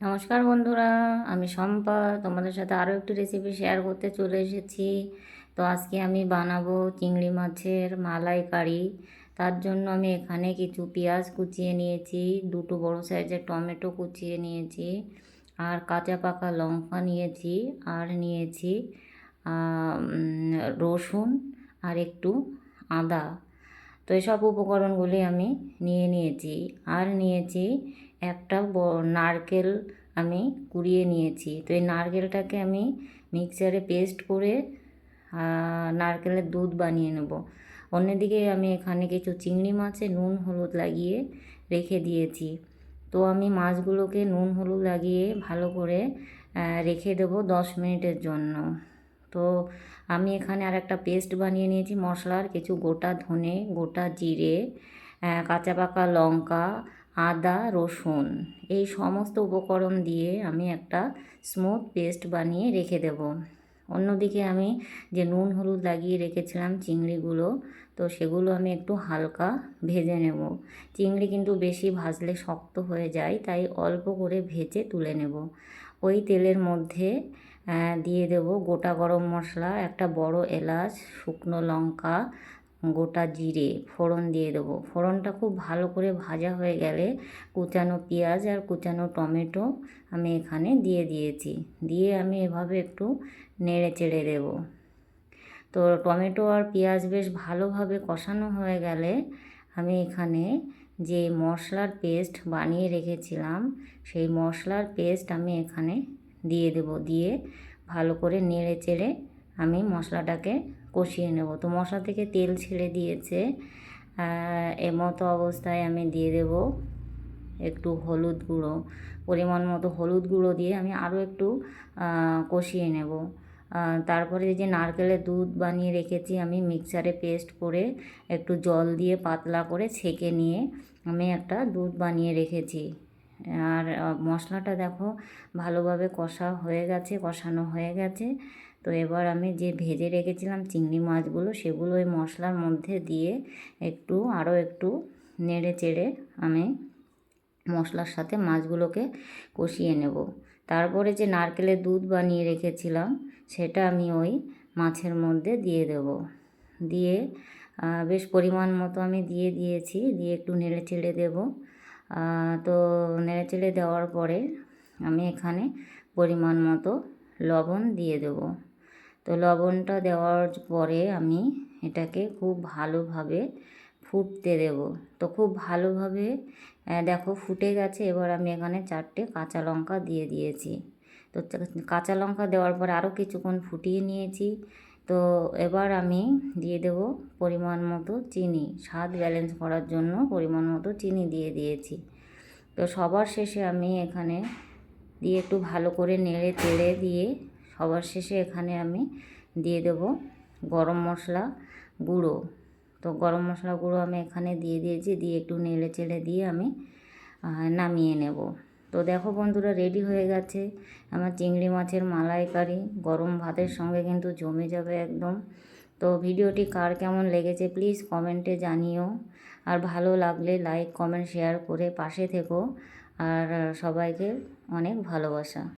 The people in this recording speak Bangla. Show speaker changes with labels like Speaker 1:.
Speaker 1: নমস্কার বন্ধুরা, আমি শম্পা। তোমাদের সাথে আরও একটি রেসিপি শেয়ার করতে চলে এসেছি। তো আজকে আমি বানাবো চিংড়ি মাছের মালাইকারি। তার জন্য আমি এখানে কিছু পেঁয়াজ কুচিয়ে নিয়েছি, দুটো বড় সাইজের টমেটো কুচিয়ে নিয়েছি, আর কাঁচা পাকা লঙ্কা নিয়েছি, আর নিয়েছি রসুন, আর একটু আদা। তো এসব উপকরণগুলি আমি নিয়ে নিয়েছি। আর নিয়েছি একটা নারকেল আমি কুড়িয়ে নিয়েছি। তো এই নারকেলটাকে আমি মিক্সারে পেস্ট করে নারকেলের দুধ বানিয়ে নেব। অন্যদিকে আমি এখানে কিছু চিংড়ি মাছে নুন হলুদ লাগিয়ে রেখে দিয়েছি। তো আমি মাছগুলোকে নুন হলুদ লাগিয়ে ভালো করে রেখে দেবো দশ মিনিটের জন্য। তো আমি এখানে আর একটা পেস্ট বানিয়ে নিয়েছি, মশলার কিছু গোটা ধনে, গোটা জিরে কাঁচা পাকা লঙ্কা, আদা, রসুন, এই সমস্ত উপকরণ দিয়ে আমি একটা স্মুথ পেস্ট বানিয়ে রেখে দেব। অন্যদিকে আমি যে নুন হলুদ লাগিয়ে রেখেছিলাম চিংড়িগুলো, তো সেগুলো আমি একটু হালকা ভেজে নেব। চিংড়ি কিন্তু বেশি ভাজলে শক্ত হয়ে যায়, তাই অল্প করে ভেজে তুলে নেব। ওই তেলের মধ্যে দিয়ে দেব গোটা গরম মশলা, একটা বড় এলাচ, শুকনো লঙ্কা, গোটা জিরে, ফোড়ন দিয়ে দেবো। ফোড়নটা খুব ভালো করে ভাজা হয়ে গেলে কুচানো পেঁয়াজ আর কুচানো টমেটো আমি এখানে দিয়ে দিয়েছি। দিয়ে আমি এভাবে একটু নেড়ে চেড়ে দেব। তো টমেটো আর পেঁয়াজ বেশ ভালোভাবে কষানো হয়ে গেলে আমি এখানে যে মশলার পেস্ট বানিয়ে রেখেছিলাম, সেই মশলার পেস্ট আমি এখানে দিয়ে দেব, দিয়ে ভালো করে নেড়ে চেড়ে আমি মশলাটাকে কষিয়ে নেব। তো মশলা থেকে তেল ছেড়ে দিয়েছে। এমতো অবস্থায় আমি দিয়ে দেব একটু হলুদ গুঁড়ো। পরিমাণ মতো হলুদ গুঁড়ো দিয়ে আমি আরও একটু কষিয়ে নেব। তারপরে যে নারকেলের দুধ বানিয়ে রেখেছি, আমি মিক্সারে পেস্ট করে একটু জল দিয়ে পাতলা করে ছেঁকে নিয়ে আমি একটা দুধ বানিয়ে রেখেছি। আর মশলাটা দেখো ভালোভাবে কষা হয়ে গেছে, কষানো হয়ে গেছে। তো এবার আমি যে ভেজে রেখেছিলাম চিংড়ি মাছগুলো, সেগুলো ওই মশলার মধ্যে দিয়ে একটু, আরও একটু নেড়ে চেড়ে আমি মশলার সাথে মাছগুলোকে কষিয়ে নেব। তারপরে যে নারকেলের দুধ বানিয়ে রেখেছিলাম, সেটা আমি ওই মাছের মধ্যে দিয়ে দেব। দিয়ে বেশ পরিমাণ মতো আমি দিয়ে দিয়েছি, দিয়ে একটু নেড়ে চেড়ে দেবো। তো নেড়ে চেড়ে দেওয়ার পরে আমি এখানে পরিমাণ মতো লবণ দিয়ে দেব। তো লবণটা দেওয়ার পরে আমি এটাকে খুব ভালোভাবে ফুটতে দেব। তো খুব ভালোভাবে দেখো ফুটে গেছে, এবার আমি এখানে চারটে কাঁচা লঙ্কা দিয়ে দিয়েছি। তো কাঁচা লঙ্কা দেওয়ার পরে আরও কিছুক্ষণ ফুটিয়ে নিয়েছি। তো এবার আমি দিয়ে দেব পরিমাণ মতো চিনি। স্বাদ ব্যালেন্স করার জন্য পরিমাণ মতো চিনি দিয়ে দিয়েছি। তো সবার শেষে আমি এখানে দিয়ে একটু ভালো করে নেড়ে তেড়ে দিয়ে সবার শেষে এখানে আমি দিয়ে দেব গরম মশলা গুঁড়ো। তো গরম মশলা গুঁড়ো আমি এখানে দিয়ে দিয়েছি, দিয়ে একটু নেড়ে চেড়ে দিয়ে আমি নামিয়ে নেব। তো দেখো বন্ধুরা রেডি হয়ে গেছে। আমার চিংড়ি মাছের মালাইকারি, গরম ভাতের সঙ্গে কিন্তু জমে যাবে একদম। তো ভিডিওটি কার কেমন লেগেছে প্লিজ কমেন্টে জানিও। আর ভালো লাগলে লাইক কমেন্ট শেয়ার করে পাশে থেকো। আর সবাইকে অনেক ভালোবাসা।